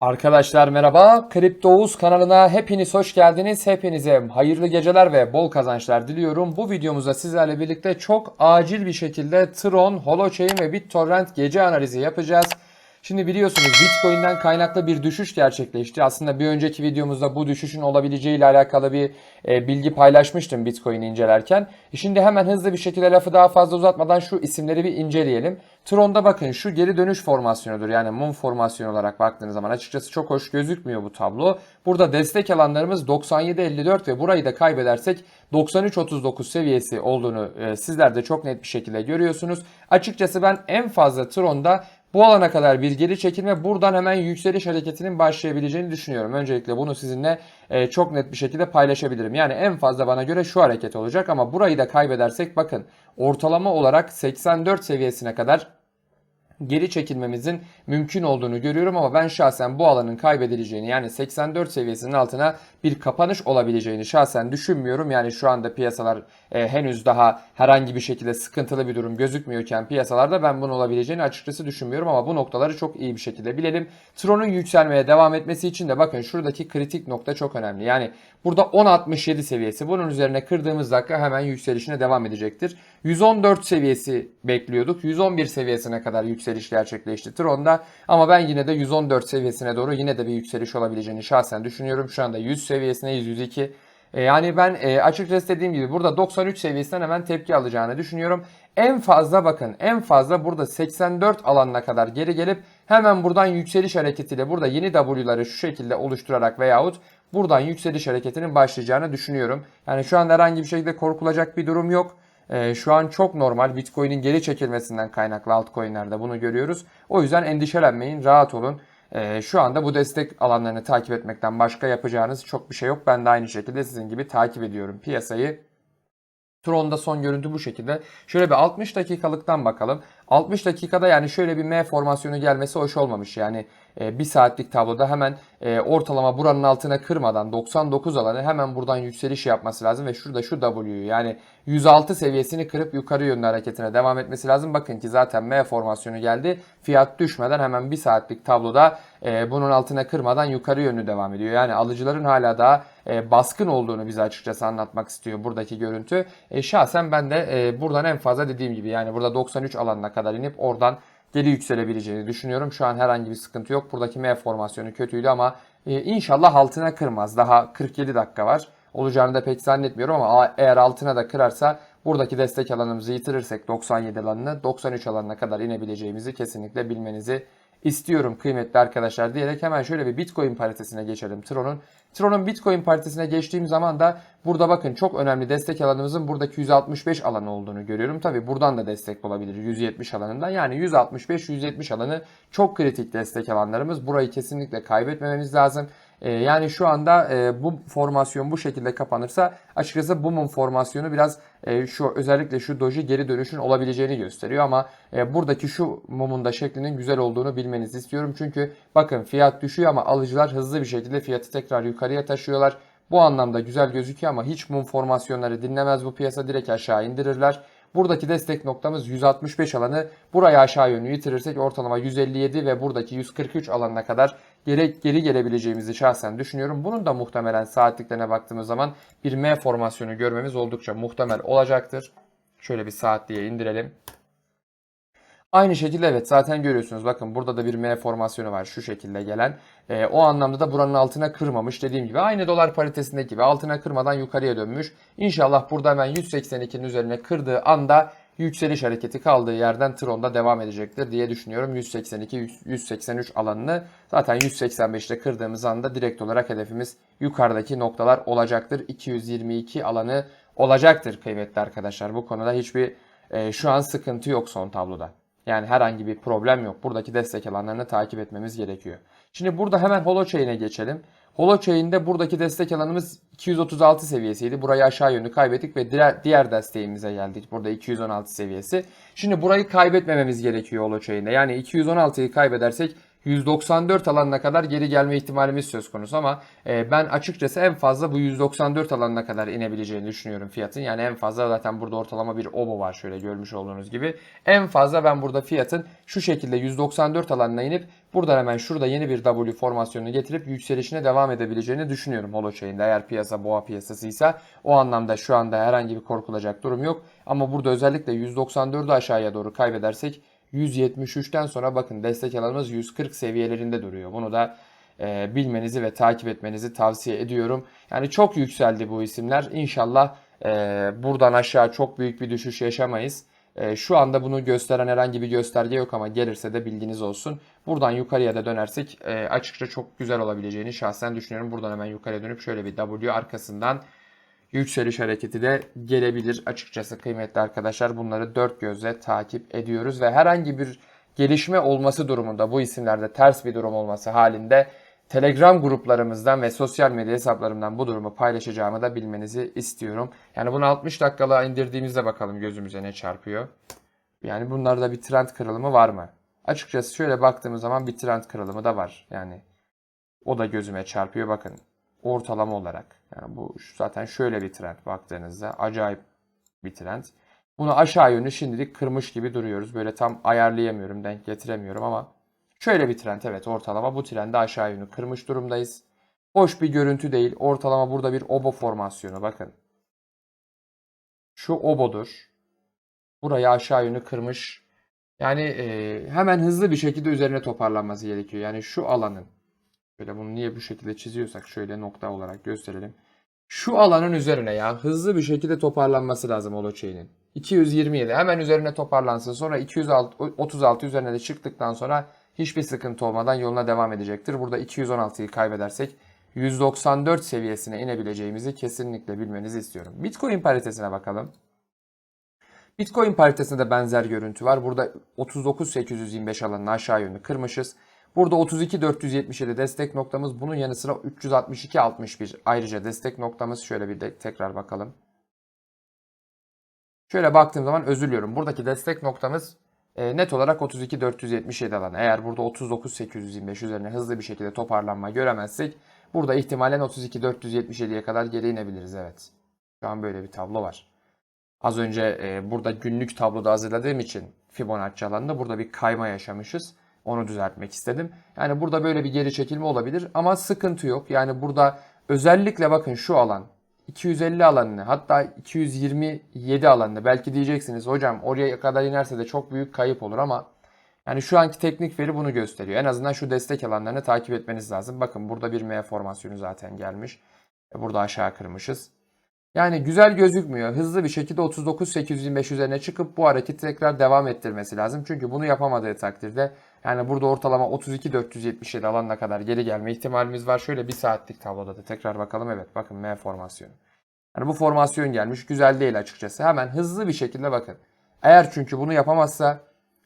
Arkadaşlar merhaba. Kripto Oğuz kanalına hepiniz hoş geldiniz. Hepinize hayırlı geceler ve bol kazançlar diliyorum. Bu videomuzda sizlerle birlikte çok acil bir şekilde Tron, Holochain ve BitTorrent gece analizi yapacağız. Şimdi biliyorsunuz Bitcoin'den kaynaklı bir düşüş gerçekleşti. Aslında bir önceki videomuzda bu düşüşün olabileceği ile alakalı bir e, bilgi paylaşmıştım Bitcoin'i incelerken. E şimdi hemen hızlı bir şekilde lafı daha fazla uzatmadan şu isimleri bir inceleyelim. Tron'da bakın şu geri dönüş formasyonudur. Yani mum formasyonu olarak baktığınız zaman açıkçası çok hoş gözükmüyor bu tablo. Burada destek alanlarımız 97.54 ve burayı da kaybedersek 93.39 seviyesi olduğunu e, sizler de çok net bir şekilde görüyorsunuz. Açıkçası ben en fazla Tron'da bu alana kadar bir geri çekilme buradan hemen yükseliş hareketinin başlayabileceğini düşünüyorum. Öncelikle bunu sizinle e, çok net bir şekilde paylaşabilirim. Yani en fazla bana göre şu hareket olacak ama burayı da kaybedersek bakın ortalama olarak 84 seviyesine kadar geri çekilmemizin mümkün olduğunu görüyorum ama ben şahsen bu alanın kaybedileceğini yani 84 seviyesinin altına bir kapanış olabileceğini şahsen düşünmüyorum. Yani şu anda piyasalar e, henüz daha herhangi bir şekilde sıkıntılı bir durum gözükmüyorken piyasalarda ben bunun olabileceğini açıkçası düşünmüyorum ama bu noktaları çok iyi bir şekilde bilelim. Tron'un yükselmeye devam etmesi için de bakın şuradaki kritik nokta çok önemli. Yani burada 10.67 seviyesi bunun üzerine kırdığımız dakika hemen yükselişine devam edecektir. 114 seviyesi bekliyorduk. 111 seviyesine kadar yükseliş gerçekleşti Tron'da. Ama ben yine de 114 seviyesine doğru yine de bir yükseliş olabileceğini şahsen düşünüyorum. Şu anda 100 seviyesine 102. E, yani ben e, açıkçası dediğim gibi burada 93 seviyesinden hemen tepki alacağını düşünüyorum. En fazla bakın en fazla burada 84 alanına kadar geri gelip hemen buradan yükseliş hareketiyle burada yeni W'ları şu şekilde oluşturarak veyahut buradan yükseliş hareketinin başlayacağını düşünüyorum. Yani şu anda herhangi bir şekilde korkulacak bir durum yok. Ee, şu an çok normal Bitcoin'in geri çekilmesinden kaynaklı altcoin'lerde bunu görüyoruz. O yüzden endişelenmeyin, rahat olun. Ee, şu anda bu destek alanlarını takip etmekten başka yapacağınız çok bir şey yok. Ben de aynı şekilde sizin gibi takip ediyorum piyasayı. Tron'da son görüntü bu şekilde. Şöyle bir 60 dakikalıktan bakalım. 60 dakikada yani şöyle bir M formasyonu gelmesi hoş olmamış. Yani bir saatlik tabloda hemen e, ortalama buranın altına kırmadan 99 alanı hemen buradan yükseliş yapması lazım. Ve şurada şu W'yu yani 106 seviyesini kırıp yukarı yönlü hareketine devam etmesi lazım. Bakın ki zaten M formasyonu geldi. Fiyat düşmeden hemen bir saatlik tabloda e, bunun altına kırmadan yukarı yönlü devam ediyor. Yani alıcıların hala daha e, baskın olduğunu bize açıkçası anlatmak istiyor buradaki görüntü. Şahsen ben de buradan en fazla dediğim gibi yani burada 93 alanına kadar inip oradan geri yükselebileceğini düşünüyorum. Şu an herhangi bir sıkıntı yok. Buradaki M formasyonu kötüydü ama e, inşallah altına kırmaz. Daha 47 dakika var. Olacağını da pek zannetmiyorum ama eğer altına da kırarsa buradaki destek alanımızı yitirirsek 97 alanını 93 alanına kadar inebileceğimizi kesinlikle bilmenizi istiyorum kıymetli arkadaşlar diyerek hemen şöyle bir Bitcoin paritesine geçelim Tron'un. Tron'un Bitcoin paritesine geçtiğim zaman da burada bakın çok önemli destek alanımızın buradaki 165 alanı olduğunu görüyorum. Tabi buradan da destek olabilir 170 alanından. Yani 165-170 alanı çok kritik destek alanlarımız. Burayı kesinlikle kaybetmememiz lazım. Ee, yani şu anda e, bu formasyon bu şekilde kapanırsa açıkçası bu mum formasyonu biraz e, şu özellikle şu doji geri dönüşün olabileceğini gösteriyor ama e, buradaki şu mumun da şeklinin güzel olduğunu bilmenizi istiyorum. Çünkü bakın fiyat düşüyor ama alıcılar hızlı bir şekilde fiyatı tekrar yukarıya taşıyorlar. Bu anlamda güzel gözüküyor ama hiç mum formasyonları dinlemez bu piyasa direkt aşağı indirirler. Buradaki destek noktamız 165 alanı. Burayı aşağı yönlü yitirirsek ortalama 157 ve buradaki 143 alanına kadar geri, geri gelebileceğimizi şahsen düşünüyorum. Bunun da muhtemelen saatliklerine baktığımız zaman bir M formasyonu görmemiz oldukça muhtemel olacaktır. Şöyle bir saatliğe indirelim. Aynı şekilde evet zaten görüyorsunuz bakın burada da bir M formasyonu var şu şekilde gelen. E, o anlamda da buranın altına kırmamış dediğim gibi aynı dolar paritesindeki gibi altına kırmadan yukarıya dönmüş. İnşallah burada hemen 182'nin üzerine kırdığı anda yükseliş hareketi kaldığı yerden Tron'da devam edecektir diye düşünüyorum. 182-183 alanını zaten 185'te kırdığımız anda direkt olarak hedefimiz yukarıdaki noktalar olacaktır. 222 alanı olacaktır kıymetli arkadaşlar. Bu konuda hiçbir e, şu an sıkıntı yok son tabloda. Yani herhangi bir problem yok. Buradaki destek alanlarını takip etmemiz gerekiyor. Şimdi burada hemen Holochain'e geçelim. Holochain'de buradaki destek alanımız 236 seviyesiydi. Burayı aşağı yönlü kaybettik ve diğer, desteğimize geldik. Burada 216 seviyesi. Şimdi burayı kaybetmememiz gerekiyor Holochain'de. Yani 216'yı kaybedersek 194 alanına kadar geri gelme ihtimalimiz söz konusu ama e, ben açıkçası en fazla bu 194 alanına kadar inebileceğini düşünüyorum fiyatın. Yani en fazla zaten burada ortalama bir obo var şöyle görmüş olduğunuz gibi. En fazla ben burada fiyatın şu şekilde 194 alanına inip buradan hemen şurada yeni bir W formasyonunu getirip yükselişine devam edebileceğini düşünüyorum Holochain'de. Eğer piyasa boğa piyasasıysa o anlamda şu anda herhangi bir korkulacak durum yok. Ama burada özellikle 194'ü aşağıya doğru kaybedersek 173'ten sonra bakın destek alanımız 140 seviyelerinde duruyor. Bunu da e, bilmenizi ve takip etmenizi tavsiye ediyorum. Yani çok yükseldi bu isimler. İnşallah e, buradan aşağı çok büyük bir düşüş yaşamayız. E, şu anda bunu gösteren herhangi bir gösterge yok ama gelirse de bilginiz olsun. Buradan yukarıya da dönersek e, açıkça çok güzel olabileceğini şahsen düşünüyorum. Buradan hemen yukarıya dönüp şöyle bir W arkasından yükseliş hareketi de gelebilir açıkçası kıymetli arkadaşlar. Bunları dört gözle takip ediyoruz ve herhangi bir gelişme olması durumunda bu isimlerde ters bir durum olması halinde Telegram gruplarımızdan ve sosyal medya hesaplarımdan bu durumu paylaşacağımı da bilmenizi istiyorum. Yani bunu 60 dakikalığa indirdiğimizde bakalım gözümüze ne çarpıyor. Yani bunlarda bir trend kırılımı var mı? Açıkçası şöyle baktığımız zaman bir trend kırılımı da var. Yani o da gözüme çarpıyor bakın ortalama olarak. Yani bu zaten şöyle bir trend baktığınızda acayip bir trend. Bunu aşağı yönlü şimdilik kırmış gibi duruyoruz. Böyle tam ayarlayamıyorum, denk getiremiyorum ama şöyle bir trend evet ortalama bu trendi aşağı yönlü kırmış durumdayız. Hoş bir görüntü değil. Ortalama burada bir obo formasyonu bakın. Şu obodur. Burayı aşağı yönlü kırmış. Yani e, hemen hızlı bir şekilde üzerine toparlanması gerekiyor. Yani şu alanın Şöyle bunu niye bu şekilde çiziyorsak şöyle nokta olarak gösterelim. Şu alanın üzerine ya hızlı bir şekilde toparlanması lazım holochain'in. 227 hemen üzerine toparlansın. Sonra 236 üzerine de çıktıktan sonra hiçbir sıkıntı olmadan yoluna devam edecektir. Burada 216'yı kaybedersek 194 seviyesine inebileceğimizi kesinlikle bilmenizi istiyorum. Bitcoin paritesine bakalım. Bitcoin paritesinde de benzer görüntü var. Burada 39.825 alanını aşağı yönlü kırmışız. Burada 32.477 destek noktamız. Bunun yanı sıra 362.61 ayrıca destek noktamız. Şöyle bir de tekrar bakalım. Şöyle baktığım zaman özür diliyorum. Buradaki destek noktamız e, net olarak 32.477 alanı. Eğer burada 39.825 üzerine hızlı bir şekilde toparlanma göremezsek burada ihtimalen 32.477'ye kadar geri inebiliriz. Evet. Şu an böyle bir tablo var. Az önce e, burada günlük tabloda hazırladığım için Fibonacci alanında burada bir kayma yaşamışız. Onu düzeltmek istedim. Yani burada böyle bir geri çekilme olabilir ama sıkıntı yok. Yani burada özellikle bakın şu alan 250 alanını hatta 227 alanını belki diyeceksiniz hocam oraya kadar inerse de çok büyük kayıp olur ama yani şu anki teknik veri bunu gösteriyor. En azından şu destek alanlarını takip etmeniz lazım. Bakın burada bir M formasyonu zaten gelmiş. Burada aşağı kırmışız. Yani güzel gözükmüyor. Hızlı bir şekilde 39.825 üzerine çıkıp bu hareketi tekrar devam ettirmesi lazım. Çünkü bunu yapamadığı takdirde yani burada ortalama 32.477 alanına kadar geri gelme ihtimalimiz var. Şöyle bir saatlik tabloda da tekrar bakalım. Evet bakın M formasyonu. Yani bu formasyon gelmiş. Güzel değil açıkçası. Hemen hızlı bir şekilde bakın. Eğer çünkü bunu yapamazsa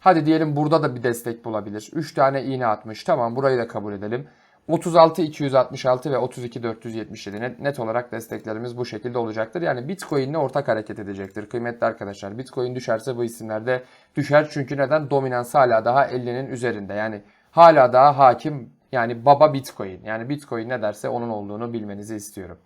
hadi diyelim burada da bir destek bulabilir. 3 tane iğne atmış. Tamam burayı da kabul edelim. 36 266 ve 32 477 net, net olarak desteklerimiz bu şekilde olacaktır. Yani Bitcoin ile ortak hareket edecektir kıymetli arkadaşlar. Bitcoin düşerse bu isimlerde düşer. Çünkü neden? Dominans hala daha 50'nin üzerinde. Yani hala daha hakim yani baba Bitcoin. Yani Bitcoin ne derse onun olduğunu bilmenizi istiyorum.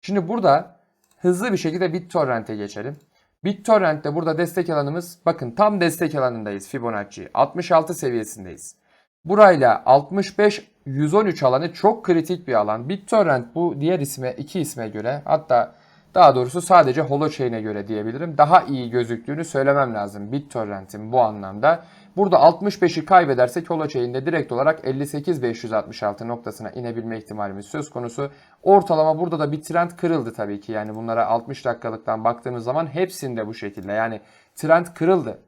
Şimdi burada hızlı bir şekilde BitTorrent'e geçelim. BitTorrent'te burada destek alanımız bakın tam destek alanındayız Fibonacci. 66 seviyesindeyiz. Burayla 65 113 alanı çok kritik bir alan. BitTorrent bu diğer isme iki isme göre hatta daha doğrusu sadece Holochain'e göre diyebilirim. Daha iyi gözüktüğünü söylemem lazım BitTorrent'in bu anlamda. Burada 65'i kaybedersek Holochain'de direkt olarak 58.566 noktasına inebilme ihtimalimiz söz konusu. Ortalama burada da bir trend kırıldı tabii ki. Yani bunlara 60 dakikalıktan baktığımız zaman hepsinde bu şekilde. Yani trend kırıldı.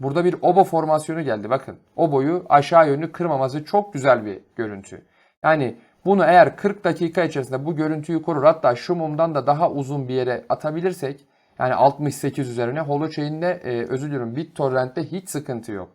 Burada bir obo formasyonu geldi. Bakın oboyu aşağı yönlü kırmaması çok güzel bir görüntü. Yani bunu eğer 40 dakika içerisinde bu görüntüyü korur hatta şu mumdan da daha uzun bir yere atabilirsek yani 68 üzerine Holochain'de e, özür diliyorum BitTorrent'te hiç sıkıntı yok.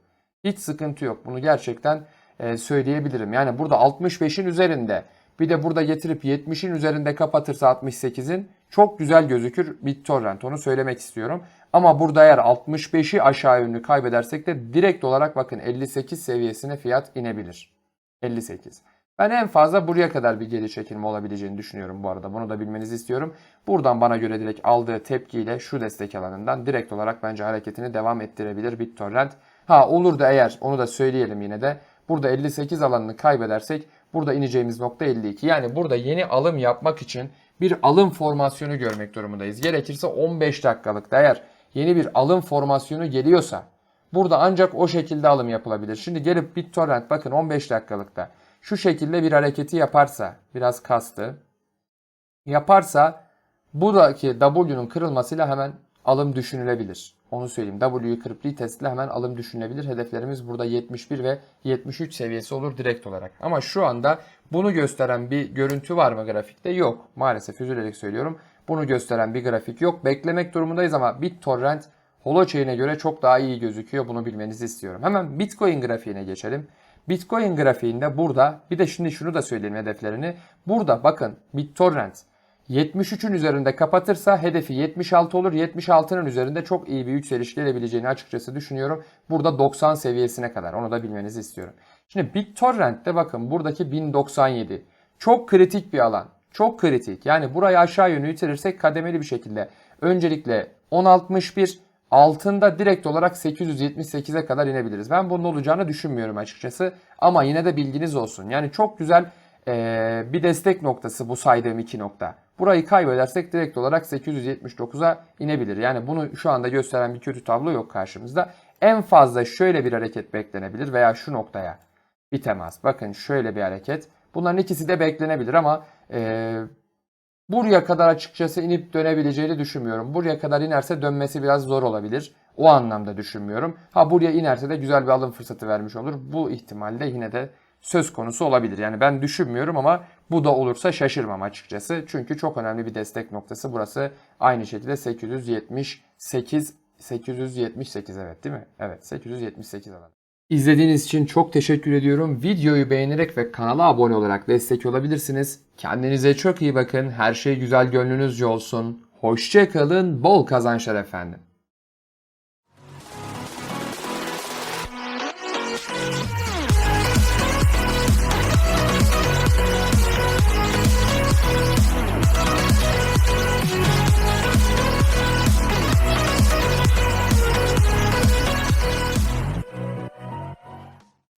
Hiç sıkıntı yok. Bunu gerçekten e, söyleyebilirim. Yani burada 65'in üzerinde bir de burada getirip 70'in üzerinde kapatırsa 68'in çok güzel gözükür BitTorrent. Onu söylemek istiyorum. Ama burada eğer 65'i aşağı yönlü kaybedersek de direkt olarak bakın 58 seviyesine fiyat inebilir. 58. Ben en fazla buraya kadar bir geri çekilme olabileceğini düşünüyorum bu arada. Bunu da bilmenizi istiyorum. Buradan bana göre direkt aldığı tepkiyle şu destek alanından direkt olarak bence hareketini devam ettirebilir BitTorrent. Ha olur da eğer onu da söyleyelim yine de. Burada 58 alanını kaybedersek burada ineceğimiz nokta 52. Yani burada yeni alım yapmak için bir alım formasyonu görmek durumundayız. Gerekirse 15 dakikalık eğer yeni bir alım formasyonu geliyorsa burada ancak o şekilde alım yapılabilir. Şimdi gelip BitTorrent bakın 15 dakikalıkta şu şekilde bir hareketi yaparsa biraz kastı yaparsa buradaki W'nun kırılmasıyla hemen alım düşünülebilir. Onu söyleyeyim. W'yu kırıp retest ile hemen alım düşünülebilir. Hedeflerimiz burada 71 ve 73 seviyesi olur direkt olarak. Ama şu anda bunu gösteren bir görüntü var mı grafikte? Yok. Maalesef üzülerek söylüyorum. Bunu gösteren bir grafik yok. Beklemek durumundayız ama BitTorrent Holochain'e göre çok daha iyi gözüküyor. Bunu bilmenizi istiyorum. Hemen Bitcoin grafiğine geçelim. Bitcoin grafiğinde burada bir de şimdi şunu da söyleyeyim hedeflerini. Burada bakın BitTorrent 73'ün üzerinde kapatırsa hedefi 76 olur. 76'nın üzerinde çok iyi bir yükseliş gelebileceğini açıkçası düşünüyorum. Burada 90 seviyesine kadar onu da bilmenizi istiyorum. Şimdi BitTorrent'te bakın buradaki 1097 çok kritik bir alan. Çok kritik. Yani burayı aşağı yönlü itirirsek kademeli bir şekilde öncelikle 1061 altında direkt olarak 878'e kadar inebiliriz. Ben bunun olacağını düşünmüyorum açıkçası. Ama yine de bilginiz olsun. Yani çok güzel ee, bir destek noktası bu saydığım iki nokta. Burayı kaybedersek direkt olarak 879'a inebilir. Yani bunu şu anda gösteren bir kötü tablo yok karşımızda. En fazla şöyle bir hareket beklenebilir veya şu noktaya bir temas. Bakın şöyle bir hareket. Bunların ikisi de beklenebilir ama e, buraya kadar açıkçası inip dönebileceğini düşünmüyorum. Buraya kadar inerse dönmesi biraz zor olabilir. O anlamda düşünmüyorum. Ha buraya inerse de güzel bir alım fırsatı vermiş olur. Bu ihtimalle yine de söz konusu olabilir. Yani ben düşünmüyorum ama bu da olursa şaşırmam açıkçası. Çünkü çok önemli bir destek noktası. Burası aynı şekilde 878 878 evet değil mi? Evet 878 alan. İzlediğiniz için çok teşekkür ediyorum. Videoyu beğenerek ve kanala abone olarak destek olabilirsiniz. Kendinize çok iyi bakın. Her şey güzel gönlünüzce olsun. Hoşçakalın. Bol kazançlar efendim.